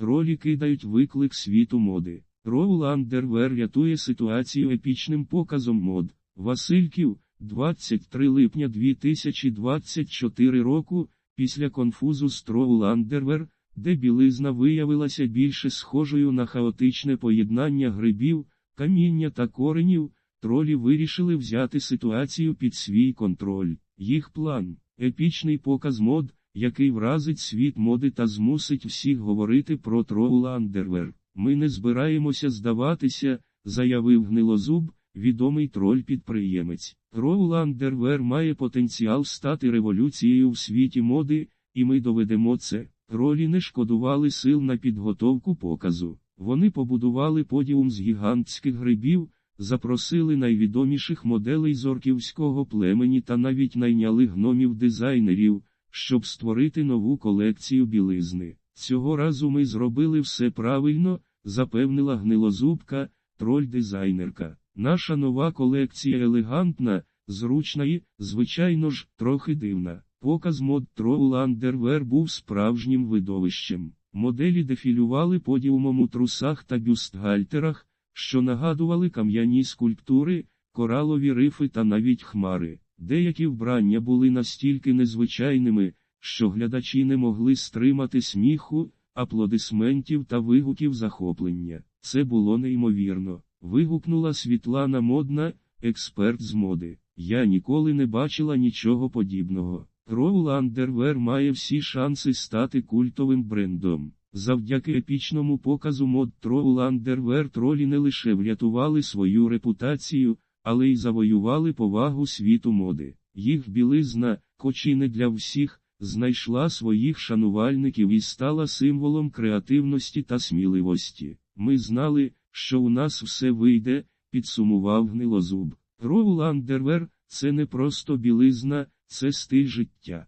Тролі кидають виклик світу моди. Роул Андервер рятує ситуацію епічним показом мод. Васильків, 23 липня 2024 року, після конфузу з Троул Андервер, де білизна виявилася більше схожою на хаотичне поєднання грибів, каміння та коренів, тролі вирішили взяти ситуацію під свій контроль. Їх план епічний показ мод, який вразить світ моди та змусить всіх говорити про Троула Андервер. Ми не збираємося здаватися, заявив гнилозуб, відомий троль-підприємець. Троул Андервер має потенціал стати революцією в світі моди, і ми доведемо це. Тролі не шкодували сил на підготовку показу. Вони побудували подіум з гігантських грибів, запросили найвідоміших моделей зорківського племені та навіть найняли гномів-дизайнерів, щоб створити нову колекцію білизни. Цього разу ми зробили все правильно, запевнила гнилозубка, троль-дизайнерка. Наша нова колекція елегантна, зручна і, звичайно ж, трохи дивна. Показ мод Troll Underwear був справжнім видовищем. Моделі дефілювали подіумом у трусах та бюстгальтерах, що нагадували кам'яні скульптури, коралові рифи та навіть хмари. Деякі вбрання були настільки незвичайними, що глядачі не могли стримати сміху, аплодисментів та вигуків захоплення. Це було неймовірно. Вигукнула Світлана Модна, експерт з моди. Я ніколи не бачила нічого подібного. Роул Андервер має всі шанси стати культовим брендом. Завдяки епічному показу мод Troll Underwear тролі не лише врятували свою репутацію, але й завоювали повагу світу моди. Їх білизна, хоч і не для всіх, знайшла своїх шанувальників і стала символом креативності та сміливості. Ми знали, що у нас все вийде, підсумував гнилозуб. Роул Андервер – це не просто білизна, це стиль життя.